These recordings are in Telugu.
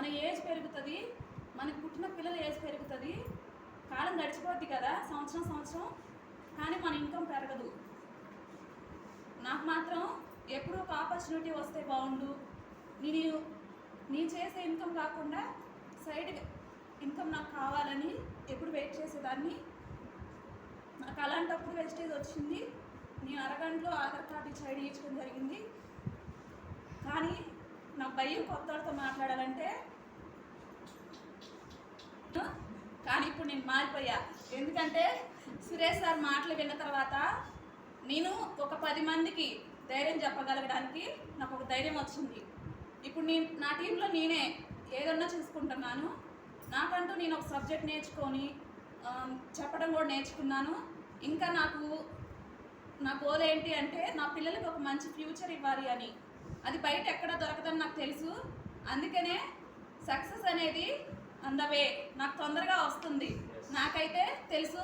మన ఏజ్ పెరుగుతుంది మనకు పుట్టిన పిల్లల ఏజ్ పెరుగుతుంది కాలం గడిచిపోద్ది కదా సంవత్సరం సంవత్సరం కానీ మన ఇన్కమ్ పెరగదు. నాకు మాత్రం ఎప్పుడు ఒక ఆపర్చునిటీ వస్తే బాగుండు. నేను నేను చేసే ఇన్కమ్ కాకుండా సైడ్ ఇన్కమ్ నాకు కావాలని ఎప్పుడు వెయిట్ చేసేదాన్ని. నాకు అలాంటప్పుడు వెస్టేజ్ వచ్చింది. నేను అరగంటలో ఆధార్ కార్డు ఇచ్చి ఐడి ఇచ్చడం జరిగింది. భయం కొత్తతో మాట్లాడాలంటే? కానీ ఇప్పుడు నేను మారిపోయా. ఎందుకంటే సురేష్ సార్ మాటలు విన్న తర్వాత నేను ఒక పది మందికి ధైర్యం చెప్పగలగడానికి నాకు ఒక ధైర్యం వచ్చింది. ఇప్పుడు నేను నా టీంలో నేనే ఏదన్నా చూసుకుంటున్నాను. నాకంటూ నేను ఒక సబ్జెక్ట్ నేర్చుకొని చెప్పడం కూడా నేర్చుకున్నాను. ఇంకా నాకు నా గోల్ ఏంటి అంటే నా పిల్లలకి ఒక మంచి ఫ్యూచర్ ఇవ్వాలి అని. అది బయట ఎక్కడ దొరకదని నాకు తెలుసు. అందుకనే సక్సెస్ అనేది అందవే. నాకు తొందరగా వస్తుంది. నాకైతే తెలుసు.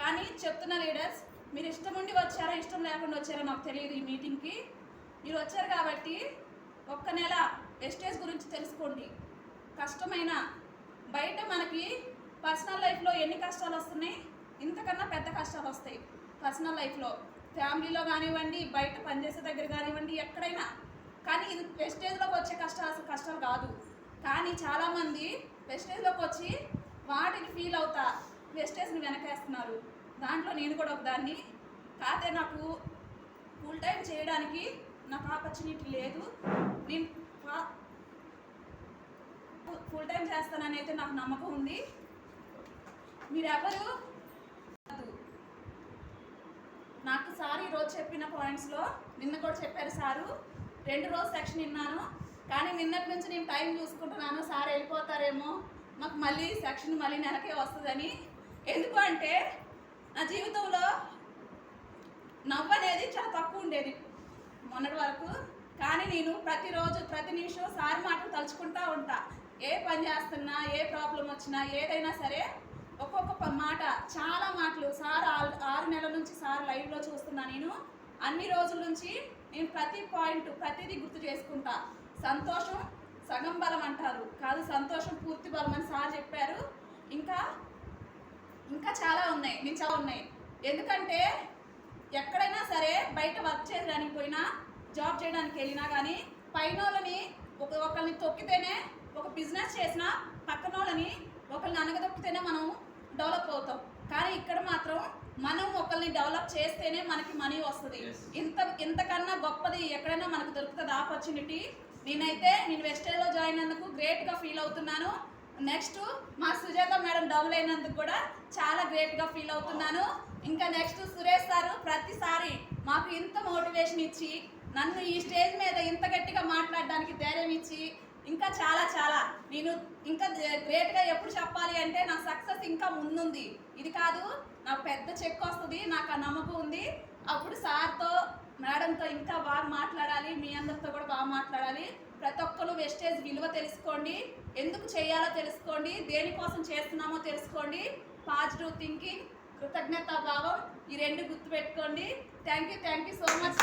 కానీ చెప్తున్న లీడర్స్ మీరు ఇష్టం ఉండి వచ్చారా ఇష్టం లేకుండా వచ్చారో నాకు తెలియదు ఈ మీటింగ్కి. మీరు వచ్చారు కాబట్టి ఒక్క నెల వెస్టేజ్ గురించి తెలుసుకోండి. కష్టమైన బయట మనకి పర్సనల్ లైఫ్లో ఎన్ని కష్టాలు వస్తున్నాయి? ఇంతకన్నా పెద్ద కష్టాలు వస్తాయి. పర్సనల్ లైఫ్లో. ఫ్యామిలీలో కానివ్వండి బయట పనిచేసే దగ్గర కానివ్వండి ఎక్కడైనా కానీ ఇది వెస్టేజ్లోకి వచ్చే కష్టాలు అసలు కష్టాలు కాదు. కానీ చాలామంది వెస్టేజ్లోకి వచ్చి వాటిని ఫీల్ అవుతా వెస్టేజ్ని వెనకేస్తున్నారు. దాంట్లో నేను కూడా ఒకదాన్ని కాతే నాకు ఫుల్ టైం చేయడానికి నాకు ఆపర్చునిటీ లేదు. నేను ఫుల్ టైం చేస్తానని అయితే నాకు నమ్మకం ఉంది. మీరెవరు నాకు సార్ ఈరోజు చెప్పిన పాయింట్స్లో నిన్న కూడా చెప్పారు సారు. రెండు రోజు సెక్షన్ విన్నాను కానీ నిన్నటి నుంచి నేను టైం చూసుకుంటున్నాను సార్ వెళ్ళిపోతారేమో మాకు మళ్ళీ సెక్షన్ మళ్ళీ నెలకే వస్తుందని. ఎందుకు అంటే నా జీవితంలో నవ్వు అనేది చాలా తక్కువ ఉండేది మొన్నటి వరకు. కానీ నేను ప్రతిరోజు ప్రతి నిమిషం సార్ మాటలు తలుచుకుంటా ఉంటా. ఏ పని చేస్తున్నా ఏ ప్రాబ్లం వచ్చినా ఏదైనా సరే ఒక్కొక్క మాట చాలా మాటలు. సార్ ఆరు ఆరు నెలల నుంచి సార్ లైవ్లో చూస్తున్నా నేను. అన్ని రోజుల నుంచి నేను ప్రతి పాయింట్ ప్రతిదీ గుర్తు చేసుకుంటా. సంతోషం సగం బలం అంటారు. కాదు సంతోషం పూర్తి బలం అని సార్ చెప్పారు. ఇంకా ఇంకా చాలా ఉన్నాయి నేను చాలా ఉన్నాయి. ఎందుకంటే ఎక్కడైనా సరే బయట వర్క్ చేయడానికి పోయినా జాబ్ చేయడానికి వెళ్ళినా కానీ పైన వాళ్ళని ఒక ఒకరిని తొక్కితేనే ఒక బిజినెస్ చేసినా పక్కన వాళ్ళని ఒకరిని అనగదొక్కితేనే మనం డెవలప్ అవుతాం. కానీ ఇక్కడ మాత్రం మనం ఒకరిని డెవలప్ చేస్తేనే మనకి మనీ వస్తుంది. ఇంత ఇంతకన్నా గొప్పది ఎక్కడైనా మనకు దొరుకుతుంది ఆపర్చునిటీ. నేనైతే నేను వెస్టేజ్లో జాయిన్ అయినందుకు గ్రేట్గా ఫీల్ అవుతున్నాను. నెక్స్ట్ మా సుజాత మేడం డబుల్ అయినందుకు కూడా చాలా గ్రేట్గా ఫీల్ అవుతున్నాను. ఇంకా నెక్స్ట్ సురేష్ సారు ప్రతిసారి మాకు ఇంత మోటివేషన్ ఇచ్చి నన్ను ఈ స్టేజ్ మీద ఇంత గట్టిగా మాట్లాడడానికి ధైర్యం ఇచ్చి ఇంకా చాలా చాలా నేను ఇంకా గ్రేట్గా ఎప్పుడు చెప్పాలి అంటే నా సక్సెస్ ఇంకా ముందుంది. ఇది కాదు నాకు పెద్ద చెక్ వస్తుంది నాకు ఆ నమ్మకం ఉంది. అప్పుడు సార్తో మేడంతో ఇంకా బాగా మాట్లాడాలి మీ అందరితో కూడా బాగా మాట్లాడాలి. ప్రతి ఒక్కరు వెస్టేజ్ విలువ తెలుసుకోండి. ఎందుకు చేయాలో తెలుసుకోండి. దేనికోసం చేస్తున్నామో తెలుసుకోండి. పాజిటివ్ థింకింగ్ కృతజ్ఞతా భావం ఈ రెండు గుర్తుపెట్టుకోండి. Thank you thank you so much